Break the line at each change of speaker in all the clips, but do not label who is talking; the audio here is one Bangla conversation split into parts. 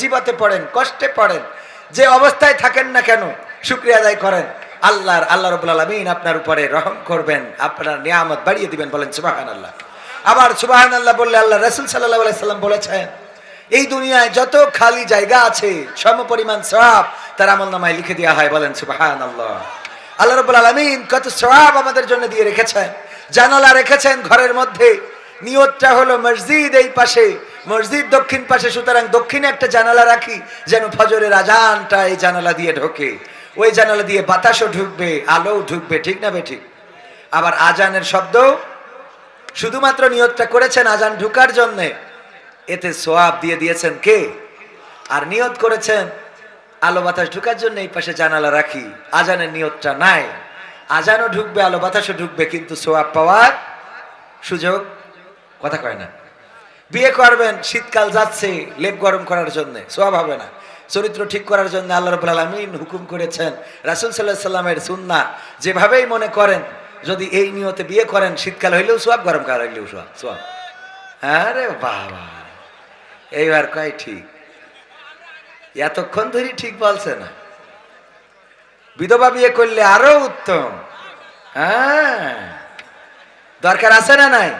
মুসিবতে পড়েন, কষ্টে পড়েন, যে অবস্থায় থাকেন না কেন, শুক্রিয়া আদায় করেন। আল্লাহর, আল্লাহ রবুল আলমিন আপনার উপরে রহম করবেন, আপনার নিয়ামত বাড়িয়ে দিবেন বলেন সুবাহান আল্লাহ আবার সুবাহান আল্লাহ বললে আল্লাহ রসুল সাল্লাহ সাল্লাম বলেছেন, এই দুনিয়ায় যত খালি জায়গা আছে, সম পরিমাণ সব তার আমল নামায় লিখে দেওয়া হয় বলেন সুবাহান আল্লাহ আল্লাহ রবুল আলমিন কত সব আমাদের জন্য দিয়ে রেখেছেন, জানালা রেখেছেন ঘরের মধ্যে নিয়তটা হলো মসজিদ এই পাশে। মসজিদ দক্ষিণ পাশে, সুতরাং দক্ষিণে একটা জানালা রাখি, যেন ফজরের আজানটা এই জানালা দিয়ে ঢোকে। ওই জানালা দিয়ে বাতাসও ঢুকবে, আলোও ঢুকবে, ঠিক না বে ঠিক? আবার আজানের শব্দ, শুধুমাত্র নিয়তটা করেছেন আজান ঢুকার জন্যে, এতে সোয়াব দিয়ে দিয়েছেন কে? আর নিয়ত করেছেন আলো বাতাস ঢুকার জন্য এই পাশে জানালা রাখি, আজানের নিয়তটা নাই। আজানও ঢুকবে, আলো বাতাসও ঢুকবে, কিন্তু সোয়াব পাওয়ার সুযোগ কথা কয় না। বিয়ে করবেন, শীতকাল যাচ্ছে, লেপ গরম করার জন্য, সোয়াব হবে না। চরিত্র ঠিক করার জন্য আল্লাহ রবুল আলমিন হুকুম করেছেন, রাসুল সাল্লাহ সাল্লামের সুন্না যেভাবেই মনে করেন, যদি এই নিয়তে বিয়ে করেন, শীতকাল হইলেও সোয়াব গরম কাল হইলেও সোয়াব সোয়াব। আরে বাবা, এইবার কয় ঠিক। এতক্ষণ ধরে ঠিক বলছে না। বিধবা বিয়ে করলে আরও উত্তম। হ্যাঁ। দরকার আছে না নাই?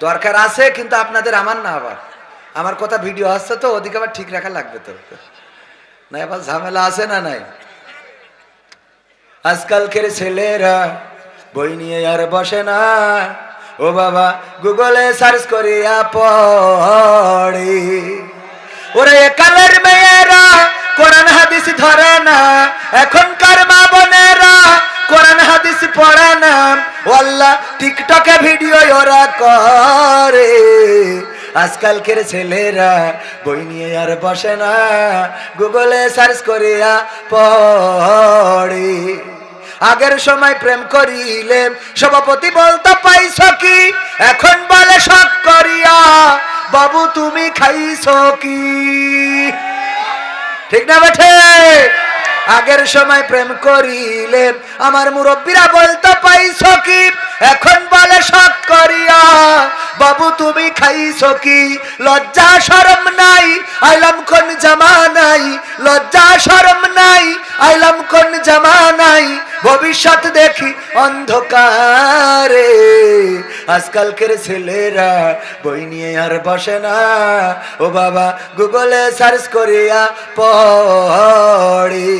দরকার আছে, কিন্তু আপনাদের আমার না আবার আমার কথা ভিডিও আসছে তো, ওদিকে আবার ঠিক রাখা লাগবে তো। না আবার ঝামেলা আছে না নাই? আজকালকের ছেলেরা বই নিয়ে আর বসে না। ও বাবা, গুগলে সার্চ করিয়া পড়ে। ওরে কালের মেয়েরা, কোরআন হাদিস ধরে না। এখনকার মা বোনেরা কোরআন হাদিস পড়ে না। ও টিকটকে ভিডিও ওরা করে। আজকালকের ছেলেরা বই নিয়ে আর বসে না, গুগলে সার্চ করিয়া পড়ে। আগের সময় প্রেম করিলে সভাপতি বলতে, পাইছ কি? এখন বলে শখ করিয়া। বাবু, তুমি খাইছ কি? ঠিক না বেঠে? আগের সময় প্রেম করিলে আমার মুরব্বীরা বলতে পাইছ কি? এখন বলে সব করিয়া, বাবু, তুমি খাইছ কি? লজ্জা, শরম নাই। আইলাম কোন জামা নাই। লজ্জা, শরম নাই। আইলাম কোন জামানাই ভবিষ্যৎ দেখি অন্ধকারে। আজকালকের ছেলেরা বই নিয়ে আর বসে না। ও বাবা, গুগলে সার্চ করিয়া পড়ে।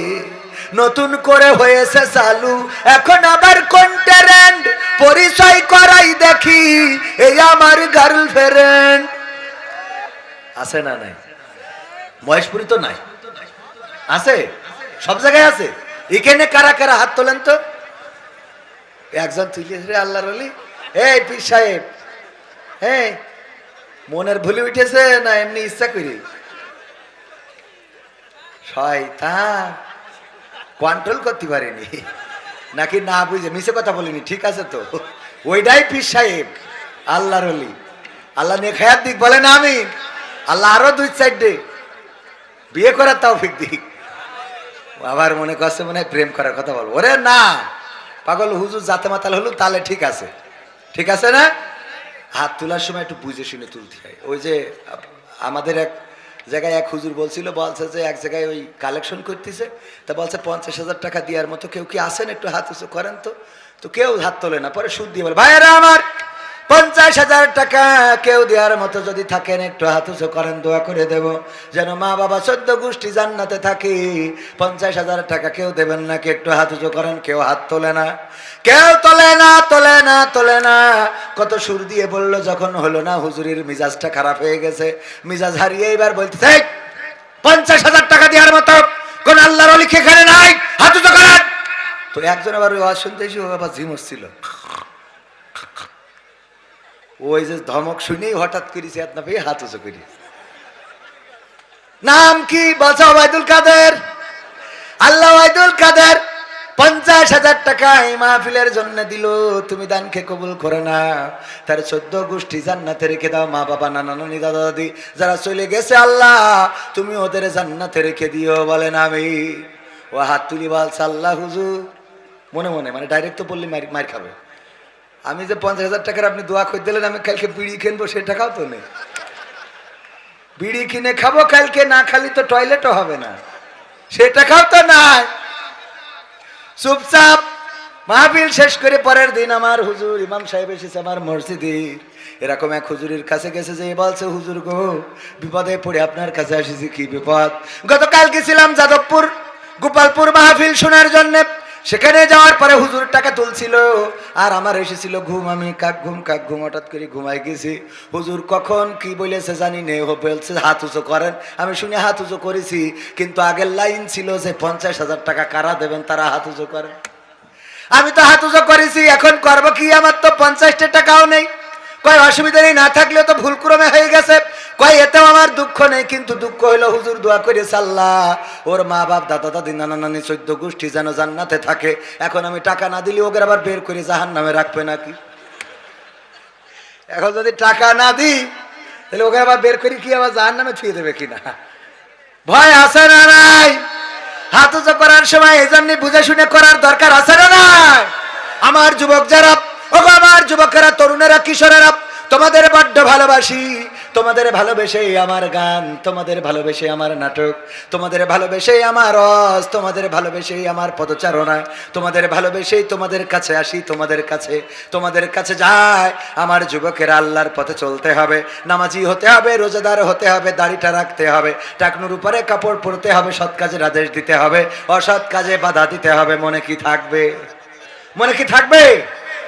নতুন করে হয়েছে চালু। এখন আবার কোন ট্যালেন্ট পরিচয় করাই দেখি, এই আমার গার্লফ্রেন্ড। আছে না নাই? মহেশপুরি তো নাই। আছে? সব জায়গায় আছে? এখানে কারা কারা হাত তোলেন তো? একজন তুলিস রে আল্লাহর সাহেব হ্যাঁ মনের ভুলে উঠেছে না এমনি ইচ্ছা করি? কন্ট্রোল করতে পারিনি। নাকি না বুঝে মিশে কথা বলিনি, ঠিক আছে তো? ওইটাই পীর সাহেব, আল্লাহর অলি আল্লাহ নেখায়াত দিক বলে না আমি আল্লাহ আরও দুই সাইডে বিয়ে করার তাও ফিক দিক। আবার মনে করছে মনে হয় প্রেম করার কথা বলব। ওরে না, পাগল, হুজুর, জাতে মাতাল হলো, তাহলে ঠিক আছে। ঠিক আছে না? হাত তোলার সময় একটু বুঝে শুনে তুলতে হয়। ওই যে, আমাদের এক জায়গায় এক হুজুর বলছিল, বলছে যে এক জায়গায় ওই কালেকশন করতেছে, তা বলছে পঞ্চাশ হাজার টাকা দেওয়ার মতো কেউ কি আসেন একটু হাত উঁচু করেন তো। তো কেউ হাত তোলে না, পরে সুদ দিয়ে বলে, ভাইয়েরা আমার পঞ্চাশ হাজার টাকা কেউ দেওয়ার মতো যদি থাকেন একটু হাত করেন দোয়া করে দেব। যেন মা বাবা সদ্য গোষ্ঠী জান্নাতে থাকি। পঞ্চাশ হাজার টাকা কেউ দেবেন নাকি একটু হাত করেন কেউ হাত তোলে না। কেউ তোলে না তোলে না তোলে না। কত সুর দিয়ে বলল যখন হলো না হুজুরির মিজাজটা খারাপ হয়ে গেছে। মিজাজ হারিয়ে এবার বলতে "এই, পঞ্চাশ হাজার টাকা দেওয়ার মতো কোন আল্লাহর লিখে এখানে নাই হাত করেন। তো একজন আবার ওই আওয়াজ শুনতে ও ঝিমস ছিল ওই যে ধমক শুনেই হঠাৎ করেছে হাত না পেয়ে হাত উঁচু করি। নাম কি বলছে ওবায়দুল কাদের? আল্লাহ ওবায়দুল কাদের, পঞ্চাশ হাজার টাকা এই মাহফিলের জন্য দিল। তুমি দানকে কবুল করে না। তার চোদ্দ গোষ্ঠী জান্নাতে রেখে দাও, মা বাবা, নানা নানি, দাদা, দাদি। যারা চলে গেছে আল্লাহ, তুমি ওদের জান্নাতে রেখে দিও বলেন আমি। ও হাত তুলি বলছে, আল্লাহ হুজুর। মনে মনে মানে ডাইরেক্ট তো বললে মার খাবে। আমি যে পঞ্চাশ হাজার টাকার আপনি দোয়া করে দিলেন, আমি কালকে বিড়ি কিনবো, সে টাকাও তো নেই। বিড়ি কিনে খাব কালকে, না খালি তো টয়লেটও হবে না। সেটা খাও তো নাই। চুপচাপ মাহফিল শেষ করে পরের দিন আমার হুজুর ইমাম সাহেব এসেছে আমার মসজিদে। এরকম এক হুজুরের কাছে গেছে যে বলছে হুজুর গো, বিপদে পড়ে আপনার কাছে এসেছি কি বিপদ? গতকাল গেছিলাম যাদবপুর, গোপালপুর মাহফিল শোনার জন্য। সেখানে যাওয়ার পরে হুজুর টাকা তুলছিল, আর আমার এসেছিল, ঘুম আমি, কাক ঘুম কাক ঘুম, হঠাৎ করে ঘুমাই গেছি। হুজুর কখন কি বলেছে জানি নে ও বলছে, হাত উঁচু করেন। আমি শুনে হাত উঁচু করেছি, কিন্তু আগের লাইন ছিল যে পঞ্চাশ হাজার টাকা কারা দেবেন, তারা হাত উঁচু করে। আমি তো হাত উঁচু করেছি, এখন করব কি? আমার তো পঞ্চাশটা টাকাও নেই। কয়, অসুবিধা নেই, না থাকলেও তো ভুল ক্রমে হয়ে গেছে। কয়, এতেও আমার দুঃখ নেই, কিন্তু দুঃখ হইল হুজুর দোয়া করে সাল্লাহ ওর মা বাপ, দাদা, দাদি, নানা, নানি, চোদ্দ গোষ্ঠী যেন জান্নাতে থাকে। এখন আমি টাকা না দিলে ওকে আবার বের করে জাহান নামে রাখবে নাকি? এখন যদি টাকা না দিই, তাহলে ওকে আবার বের করি কি আবার জাহান নামে থুয়ে দেবে কিনা? ভয় আছে না নাই? হাত উঁচু করার সময় এই জন্য বুঝে শুনে করার দরকার আছে না নাই? আমার যুবক যারা ও আমার যুবকেরা, তরুণেরা, কিশোরেরা তোমাদের বড্ড ভালোবাসি, তোমাদের ভালোবেসেই আমার গান, তোমাদের ভালোবেসে আমার নাটক, তোমাদের ভালোবেসেই আমার রস, তোমাদের ভালোবেসেই আমার পদচারণা, তোমাদের ভালোবেসেই তোমাদের কাছে আসি, তোমাদের কাছে তোমাদের কাছে যায় আমার যুবকের আল্লাহর পথে চলতে হবে, নামাজি হতে হবে, রোজাদার হতে হবে, দাড়িটা রাখতে হবে, টাকনুর উপরে কাপড় পরতে হবে, সৎ কাজের আদেশ দিতে হবে, অসৎ কাজে বাধা দিতে হবে, মনে কি থাকবে? মনে কি থাকবে?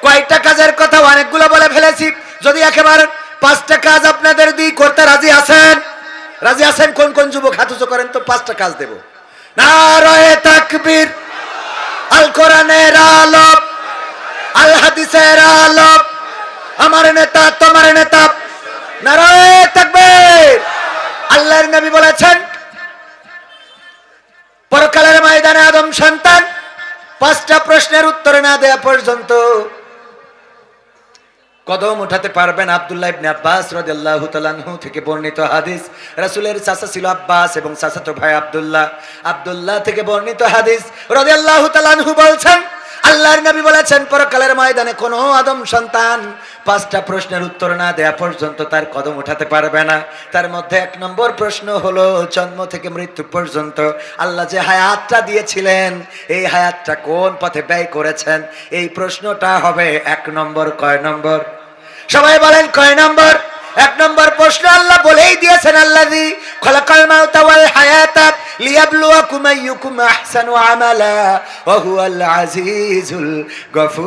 কয়েকটা কাজের কথা অনেকগুলো বলে ফেলেছি। যদি একেবারে পাঁচটা কাজ আপনাদের দিই করতে রাজি আছেন রাজি আছেন কোন কোন যুবক? হাত করেন তো, পাঁচটা কাজ দেব। নারায়ে তাকবীর, আল কোরআনের আলোক, আল হাদিসের আলোক, আমার নেতা, তোমার নেতা। আল্লাহর নবী বলেছেন, পরকালের ময়দানে আদম সন্তান, পাঁচটা প্রশ্নের উত্তর না দেয়া পর্যন্ত কদম উঠাতে পারবেন আব্দুল্লাহ ইবনে আব্বাস রাদিয়াল্লাহু তাআলাহু থেকে বর্ণিত হাদিস। রাসূলের চাচা ছিল আব্বাস এবং চাচাতো ভাই আব্দুল্লাহ। আব্দুল্লাহ থেকে বর্ণিত হাদিস রাদিয়াল্লাহু তাআলাহু বলছেন, আল্লাহর নবী বলেছেন, পরকালের ময়দানে কোনো আদম সন্তান পাঁচটা প্রশ্নের উত্তর না দেয়া পর্যন্ত তার কদম উঠাতে পারবে না। তার মধ্যে এক নম্বর প্রশ্ন হলো, জন্ম থেকে মৃত্যু পর্যন্ত আল্লাহ যে হায়াতটা দিয়েছিলেন, এই হায়াতটা কোন পথে ব্যয় করেছেন? এই প্রশ্নটা হবে এক নম্বর, কয় নম্বর? সবাই বলেন কয় নম্বর? এক নম্বর প্রশ্ন আল্লাহ বলেই দিয়েছেন আল্লাহি খলাকাল মাউতা ওয়াল হায়াতা লিয়াবলুয়াকুম আইয়ুকুম আহসানু আমালা, ওয়া হুয়াল আজিজুল গফুর।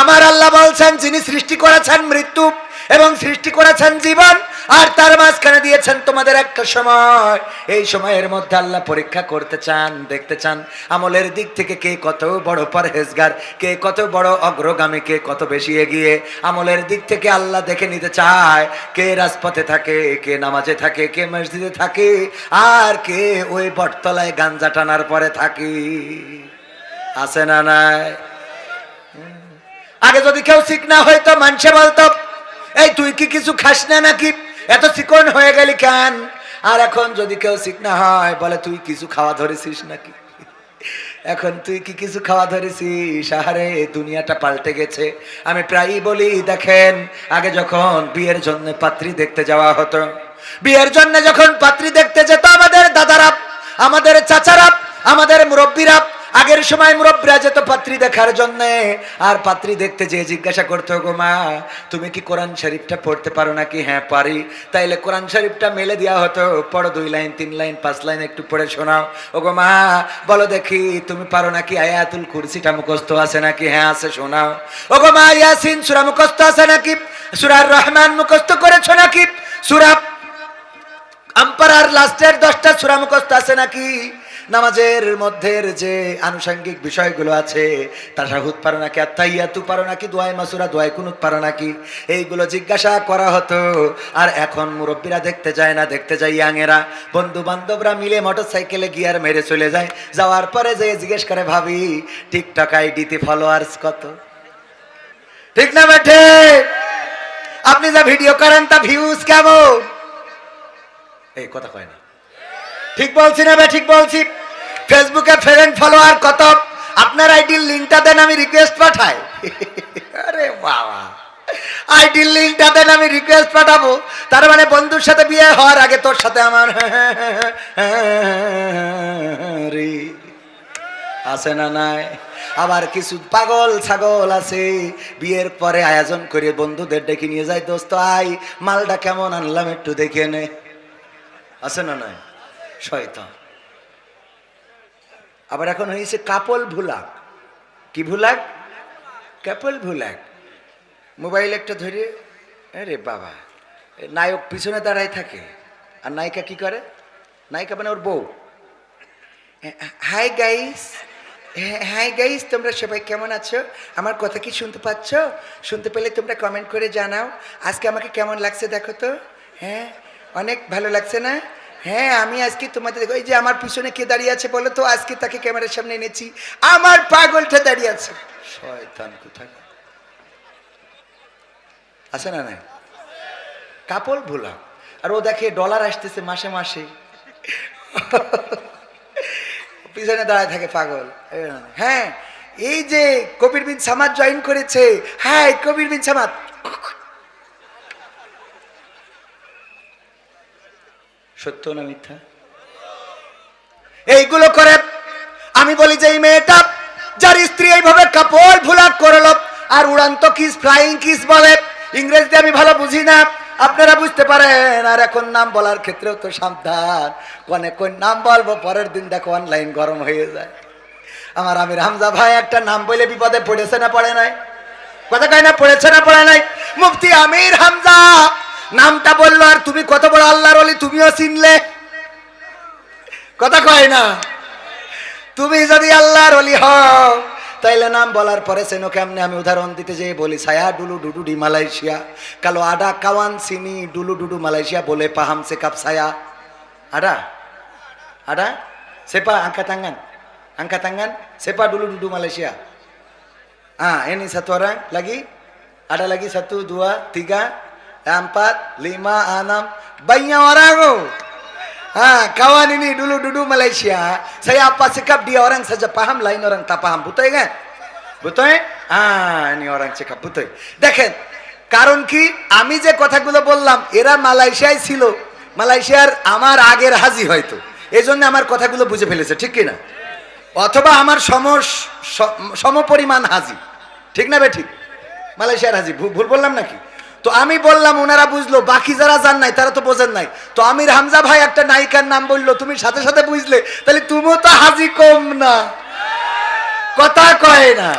আমার আল্লাহ বলছেন, যিনি সৃষ্টি করেছেন মৃত্যু এবং সৃষ্টি করেছেন জীবন, আর তার মাঝখানে দিয়েছেন তোমাদের একটা সময়। এই সময়ের মধ্যে আল্লাহ পরীক্ষা করতে চান, দেখতে চান, আমলের দিক থেকে কে কত বড় পরহেজগার, কে কত বড় অগ্রগামী, কে কত বেশি এগিয়ে। আমলের দিক থেকে আল্লাহ দেখে নিতে চায়, কে রাজপথে থাকে, কে নামাজে থাকে, কে মসজিদে থাকে, আর কে ওই বটতলায় গাঞ্জা টানার পরে থাকি। আছে না নাই? আগে যদি কেউ শিখ না হয়তো মানুষে বলতো এই, তুই কি কিছু খাস না নাকি? এত চিকন হয়ে গেলি কেন? আর এখন যদি কেউ শিখ না হয়, বলে তুই কিছু খাওয়া ধরেছিস নাকি? এখন তুই কি কিছু খাওয়া ধরেছিস? আহারে, দুনিয়াটা পাল্টে গেছে। আমি প্রায়ই বলি, দেখেন, আগে যখন বিয়ের জন্য পাত্রী দেখতে যাওয়া হতো, বিয়ের জন্য যখন পাত্রী দেখতে যেত আমাদের দাদারা, আমাদের চাচারা, আমাদের মুরব্বীরা আগের সময় মুরব্বীরা যেত পাত্রী দেখার জন্য। আর পাত্রী দেখতে যেয়ে জিজ্ঞাসা করতো, গো মা, তুমি কি কোরআন শরীফটা পড়তে পারো নাকি? হ্যাঁ পারি। তাইলে কোরআন শরীফটা মেলে দেওয়া হতো। পড়ো দুই লাইন, তিন লাইন, পাঁচ লাইন একটু পড়ে শোনাও। ও গো মা, বলো দেখি, তুমি পারো নাকি? আয়াতুল কুরসিটা মুখস্থ আছে নাকি? হ্যাঁ আছে, শোনাও। ও গো মা, ইয়াসিন, সুরা মুখস্থ আছে নাকি? সুরার রহমান মুখস্থ করেছ নাকি? সুরা আম্পারার লাস্টের দশটা সুরা মুখস্থ আছে নাকি? নামাজের মধ্যের যে আনুষঙ্গিক বিষয়গুলো আছে, তাসাহুদ পারো নাকি আত্মাইয়াতু পারো নাকি দোয়াই মাসুরা দোয়াই কুনুত পারো নাকি, এইগুলো জিজ্ঞাসা করা হতো। আর এখন মুরব্বীরা দেখতে যায় না, দেখতে যায় ইয়াংয়েরা। বন্ধু বান্ধবরা মিলে মোটর সাইকেলে গিয়ার মেরে চলে যায়। যাওয়ার পরে যে জিজ্ঞেস করে, ভাবি, টিকটক আইডিতে ফলোয়ার্স কত? ঠিক না বেঠে? আপনি যা ভিডিও করেন, তা ভিউজ কেমন? এই কথা কয় না। ঠিক বলছি না ভাই ঠিক বলছি। ফেসবুকে ফ্রেন্ড ফলোয়ার কত? আপনার আইডির লিঙ্কটা দেন, আমি রিকোয়েস্ট পাঠাই। আরে বাবা। আইডির লিঙ্কটা দেন, আমি রিকোয়েস্ট পাঠাবো। তার মানে বন্ধুর সাথে বিয়ে হওয়ার আগে তোর সাথে আমার রে। আছে না নাই? আবার কিছু পাগল ছাগল আছে। বিয়ের পরে আয়োজন করে বন্ধুদের ডেকে নিয়ে যায়, দোস্ত আই মালটা কেমন আনলাম একটু দেখে নে। আছে না নাই? শয়তান। আবার এখন হয়েছে কাপল ভুলাক। কি ভুলাক? কাপল ভুলাক। মোবাইল একটা ধরে, আরে বাবা নায়ক পিছনে দাঁড়ায় থাকে। আর নায়িকা কি করে? নায়িকা মানে ওর বউ। হাই গাইস হাই গাইস, তোমরা সবাই কেমন আছো? আমার কথা কি শুনতে পাচ্ছ? শুনতে পেলে তোমরা কমেন্ট করে জানাও। আজকে আমাকে কেমন লাগছে দেখো তো? হ্যাঁ অনেক ভালো লাগছে না? হ্যাঁ আমি আজকে তোমাদের দেখো, এই যে আমার পিছনে কে দাঁড়িয়ে আছে বলো তো? আজকে তাকে ক্যামেরার সামনে এনেছি। আমার পাগলটা দাঁড়িয়ে আছে। আছে না নাই? কাপড় ভোলা। আর ও দেখে ডলার আসতেছে মাসে মাসে। পিছনে দাঁড়ায় থাকে পাগল। হ্যাঁ এই যে কবির বিন সামাদ জয়েন করেছে। হ্যাঁ কবির বিন সামাদ। সত্য না মিথ্যা? এইগুলো করে আমি বলি যে, এই মেয়েটা, যার স্ত্রী এইভাবে কাপড় ভুলা করল আর উড়ান্ত কিস ফ্লাইং কিস বলে, ইংরেজিতে আমি ভালো বুঝি না, আপনারা বুঝতে পারেন, আর এখন নাম বলার ক্ষেত্রেও তো সাবধান, কোনে কোন নাম বলব, পরের দিন দেখো অনলাইন গরম হয়ে যায়। আমার আমির হামজা ভাই একটা নাম বলে বিপদে পড়েছে না পড়ে নাই? কথা কয় না, পড়েছে না পড়ে নাই? মুফতি আমির হামজা! নামটা বলল, আর তুমি কত বড় আল্লাহর অলি তুমিও চিনলে। কথা কয় না? তুমি যদি আল্লাহর অলি হও, তাইলে নাম বলার পরে সেন কেমনে? আমি উদাহরণ দিতে যেয়ে বলি, ছায়া ডুলু ডুডু ডি মালয়েশিয়া, কালো আডা কাওয়ান সিনি ডুলু ডুডু মালয়েশিয়া, বলে পাহাম সে কাপ ছায়া। আডা? আডা? সেপা tangan angka tangan sepa dulu duduk Malaysia ah ini satu orang lagi ada lagi satu dua tiga empat lima enam banyak orang oh Ah, kawan ini dulu duduk Malaysia. Saya apa sikap dia orang saja paham, lain orang tak paham. Betul kan? Betul? Ah, ini orang cakap betul. দেখেন কারণ কি আমি যে কথাগুলো বললাম এরা মালয়েশিয়ায় ছিল মালয়েশিয়ার আমার আগের হাজি হয়তো এই জন্য আমার কথাগুলো বুঝে ফেলেছে ঠিক কি না অথবা আমার সম সমপরিমাণ হাজি ঠিক না বে ঠিক মালয়েশিয়ার হাজি ভুল বললাম নাকি তো আমি বললাম, ওনারা বুঝলো, বাকি যারা জান নাই, তারা তো বোঝেন নাই। তো আমির হামজা ভাই একটা নায়িকার নাম বলল, তুমি সাথে সাথে বুঝলে, তাহলে তুমিও তো হাজি কম না। কথা কয় না।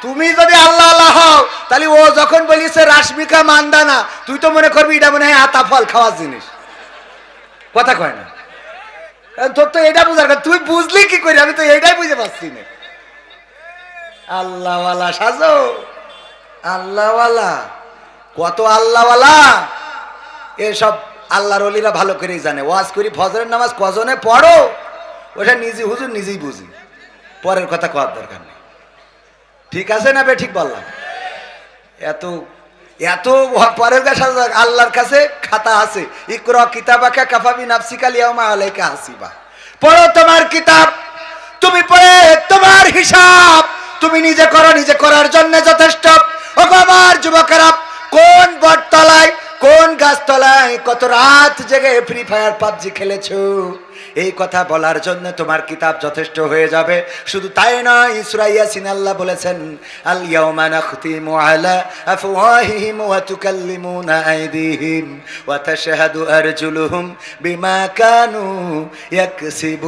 তুমি যদি আল্লাহ আল্লাহ হও, তাহলে ও যখন বলিছে, রাশমিকা মান্দানা তুই তো মনে করবি এটা মনে হয় আতা ফল খাওয়ার জিনিস। কথা কয় না। তোর তো এটা বুঝার তুই বুঝলি কি করি? আমি তো এটাই বুঝে পাচ্ছি না। আল্লাহওয়ালা সাজো। আল্লাহওয়ালা। কত আল্লাহওয়ালা? এসব আল্লাহর অলিরা ভালো করেই জানে। ওয়াজ করি, ফজরের নামাজ কজনে পড়ো? ওটা নিজে হুজুর নিজেই বুঝি। পরের কথা কওয়ার দরকার নেই। ঠিক আছে না বে, ঠিক বললাম? এত এত পরের কাছে আল্লাহর কাছে খাতা আছে। ইকরা কিতাবাকা কাফাবি নাফসিকা লিয়াউমা আলাইকা হাসিবা। পড়ো তোমার কিতাব। তুমি পড়ে তোমার হিসাব। তুমি নিজে করো, নিজে করার জন্য যথেষ্ট। ও আমার যুবকেরা কোন বটতলায় কোন গাছতলায় কত রাত জেগে ফ্রি ফায়ার পাবজি খেলেছো? এই কথা বলার জন্য তোমার কিতাব যথেষ্ট হয়ে যাবে। শুধু তাই নয় ইসরাইয়া সিনাল্লাহ বলেছেন, আল ইয়াউমা নাখতিমু আলা আফওয়াহিহিম ওয়া তুকাল্লিমুনা আইদিহিম ওয়া তাশহাদু আরজুলুহুম বিমা কানু ইয়াকসিবুন.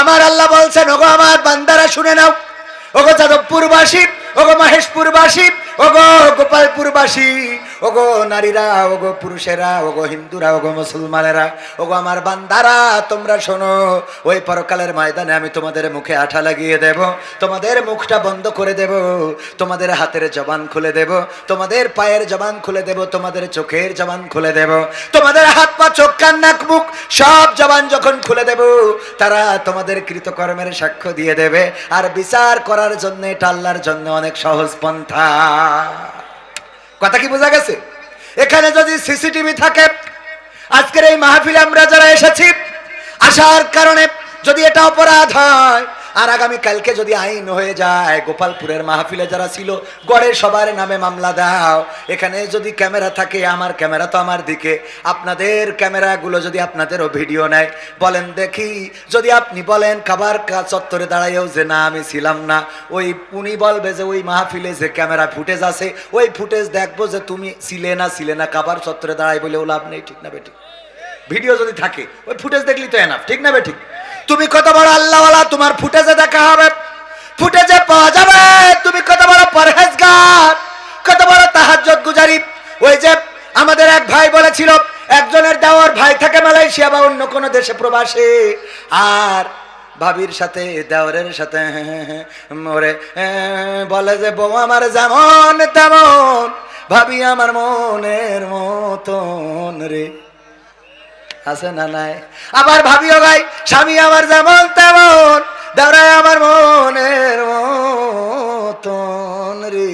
আমার আল্লাহ বলছেন, ওগো আমার বান্দারা শুনে নাও। ওগো যাদবপুরবাসী ওগো মহেশপুরবাসী ওগো গোপালপুরবাসী। ওগো নারীরা, ওগো পুরুষেরা, ওগো হিন্দুরা, ওগো মুসলমানেরা, ওগো আমার বান্দারা, তোমরা শোনো, ওই পরকালের ময়দানে আমি তোমাদের মুখে আঠা লাগিয়ে দেব, তোমাদের মুখটা বন্ধ করে দেব, তোমাদের হাতের জবান খুলে দেব, তোমাদের পায়ের জবান খুলে দেব, তোমাদের চোখের জবান খুলে দেব, তোমাদের হাত পা, চোখ, কান, নাক, মুখ, সব জবান যখন খুলে দেব, তারা তোমাদের কৃতকর্মের সাক্ষ্য দিয়ে দেবে, আর বিচার করার জন্য এটা আল্লাহর জন্য অনেক সহজ পন্থা। কথা কি বোঝা গেছে? এখানে যদি সিসিটিভি থাকে, আজকের এই মাহফিলে আমরা যারা এসেছি, আসার কারণে যদি এটা অপরাধ হয় আর আগামী কালকে যদি আইন হয়ে যায়, গোপালপুরের মাহফিলে যারা ছিল গড়ের সবার নামে মামলা দাও। এখানে যদি ক্যামেরা থাকে, আমার ক্যামেরা তো আমার দিকে। আপনাদের ক্যামেরাগুলো যদি আপনাদেরও ভিডিও নেয়, বলেন দেখি। যদি আপনি বলেন, কাবার কা- চত্বরে দাঁড়াইও যে না, আমি ছিলাম না। ওই উনি বলবে যে, ওই মাহফিলে যে ক্যামেরা ফুটেজ আছে, ওই ফুটেজ দেখব যে তুমি ছিলে না ছিলে না, কাবার চত্বরে দাঁড়াই বলেও লাভ নেই। ঠিক না বেঠিক ভিডিও যদি থাকে, ওই ফুটেজ দেখলি তো এনাফ ঠিক না বেঠিক তুমি কত বড় আল্লাহওয়ালা, তোমার ফুটেজে দেখা হবে। ফুটেজে পাওয়া যাবে। তুমি কত বড় পরহেজগার, কত বড় তাহাজ্জত গুজারি। ওই যে আমাদের এক ভাই বলেছিল, একজনের দেওয়ার ভাই থাকে মালয়েশিয়া বা অন্য কোনো দেশে প্রবাসে। আর ভাবির সাথে, দেওরের সাথে, ওরে বলে যে, বউ আমার যেমন তেমন, ভাবি আমার মনের মতন রে। আছে না নাই? আবার ভাবিও ভাই, স্বামী আমার যেমন তেমন দাওরায় আমার মনের মতন রে।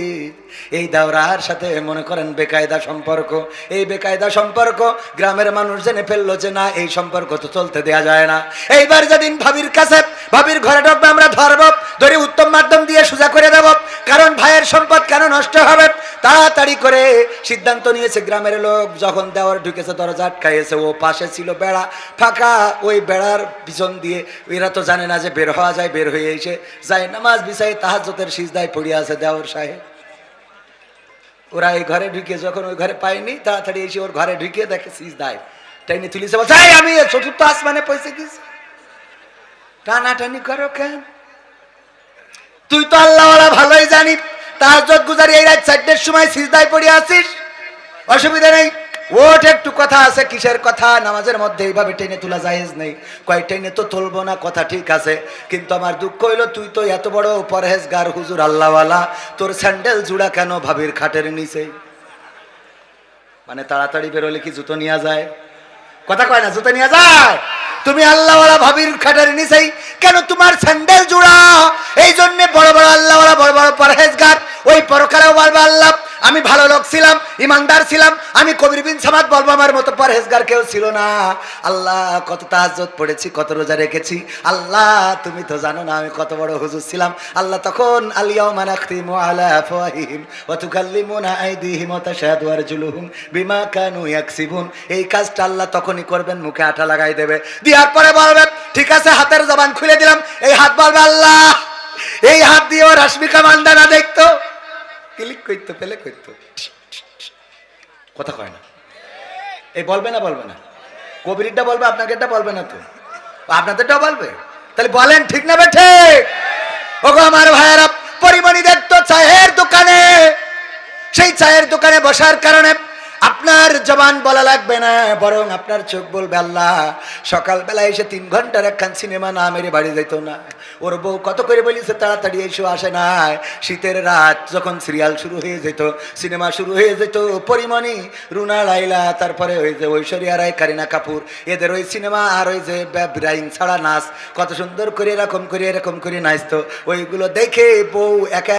এই দাওরার সাথে মনে করেন বেকায়দা সম্পর্ক। এই বেকায়দা সম্পর্ক গ্রামের মানুষ জেনে ফেলল যে না, এই সম্পর্ক তো চলতে দেয়া যায় না। এইবার যেদিন ভাবির কাছে, ভাবির ঘরে ঢুকবে, আমরা ধরব, ধরে উত্তম মাধ্যম দিয়ে সোজা করে দেব। কারণ ভাইয়ের সম্পদ কেন নষ্ট হবে? তাড়াতাড়ি করে সিদ্ধান্ত নিয়েছে গ্রামের লোক যখন দেওয়ার ঢুকেছে দরজা আটকাইয়েছে ও পাশে ছিল বেড়া ফাঁকা ওই বেড়ার পিছন দিয়ে। এরা তো জানে না যে বের হওয়া যায় বের হয়ে এসে যায়। নামাজ বিছাই তাহাজতের সিজদায় পড়িয়া আছে দেওয়ার সাহেব। ওরা এই ঘরে ঢুকে যখন ওই ঘরে পায়নি তাড়াতাড়ি এসে ওর ঘরে ঢুকে দেখে সিজদায়। টাইনি তুলিছে বলছে "এই, আমি চতুর্থ আসমানে পয়সা গেছি টানাটানি করো কেন? তুই তো আল্লাহওয়ালা ভালোই জানি তাহাজ্জত গুজারি, এই রাত চারটের সময় সিজদায় পড়ে আসিস? অসুবিধা নেই। ওঠ, একটু কথা আছে, কিসের কথা? নামাজের মধ্যে এইভাবে টেনে তোলা জায়েজ নেই। কয়, টেনে তো তুলবো না, কথা ঠিক আছে। কিন্তু আমার দুঃখ হইল, তুই তো এত বড় পরহেজগার, হুজুর আল্লাহওয়ালা। তোর স্যান্ডেল জুড়া কেন ভাবির খাটের নিচে? মানে তাড়াতাড়ি বেরোলে কি জুতো নিয়ে যায়? কথা কয় না, জুতো নিয়ে যায়? তুমি আল্লাহওয়ালা ভাবির খাটার নিচাই কেন তোমার স্যান্ডেল জোড়া? এই জন্যে বড় বড় আল্লাহওয়ালা, বড় বড় পরহেজগার, ওই পরকালেও বলবে, আল্লাহ আমি ভালো লোক ছিলাম, ইমানদার ছিলাম, আমি কবির বিন সামাদ বলব আমার মতো পরহেজগার কেউ ছিল না। আল্লাহ, কত তাহাজ্জত পড়েছি, কত রোজা রেখেছি। আল্লাহ, তুমি তো জানো না আমি কত বড় হুজুর ছিলাম। আল্লাহ তখন আলিয়াউমা নাখতিমু আলা আফওয়াহিহিম ওয়া তুকাল্লিমুনা আইদিহিম ওয়া তাশহাদু আরজুলুহুম বিমা কানু ইয়াকসিবুন। এই কাজটা আল্লাহ তখনই করবেন, মুখে আঠা লাগাই দেবে। দেওয়ার পরে বলবে, ঠিক আছে, হাতের জবান খুলে দিলাম। এই হাত বলবে, আল্লাহ, এই হাত দিয়ে ও রাশ্মিকা মান্দানা দেখতো? ক্লিক করতো পেলে করতো। কথা কয় না। এই বলবে না বলবে না। কবিরটা বলবে আপনাকে এটা বলবে না তো। আপনাদেরটা বলবে। তাহলে বলেন ঠিক না বেঠে? ওগো আমার ভাইয়েরা পরিমণি দেখতো চায়ের দোকানে সেই চায়ের দোকানে বসার কারণে আপনার জবান বলা লাগবে না, বরং আপনার চোখ বলবে, আল্লাহ সকালবেলা এসে তিন ঘণ্টার একখান সিনেমা না মেরে বাড়ি যেত না। ওর বউ কত করে বলিছে, তাড়াতাড়ি এসে, আসে না শীতের রাত যখন সিরিয়াল শুরু হয়ে যেত, সিনেমা শুরু হয়ে যেত, পরিমণি, রুনা, লাইলা, তারপরে ওই যে ঐশ্বরিয়া রায়, কারিনা কাপুর, এদের ওই সিনেমা আর ওই যে ব্রাইং ছাড়া নাচ, কত সুন্দর করে এরকম করে এরকম করে নাচতো। ওইগুলো দেখে বউ একা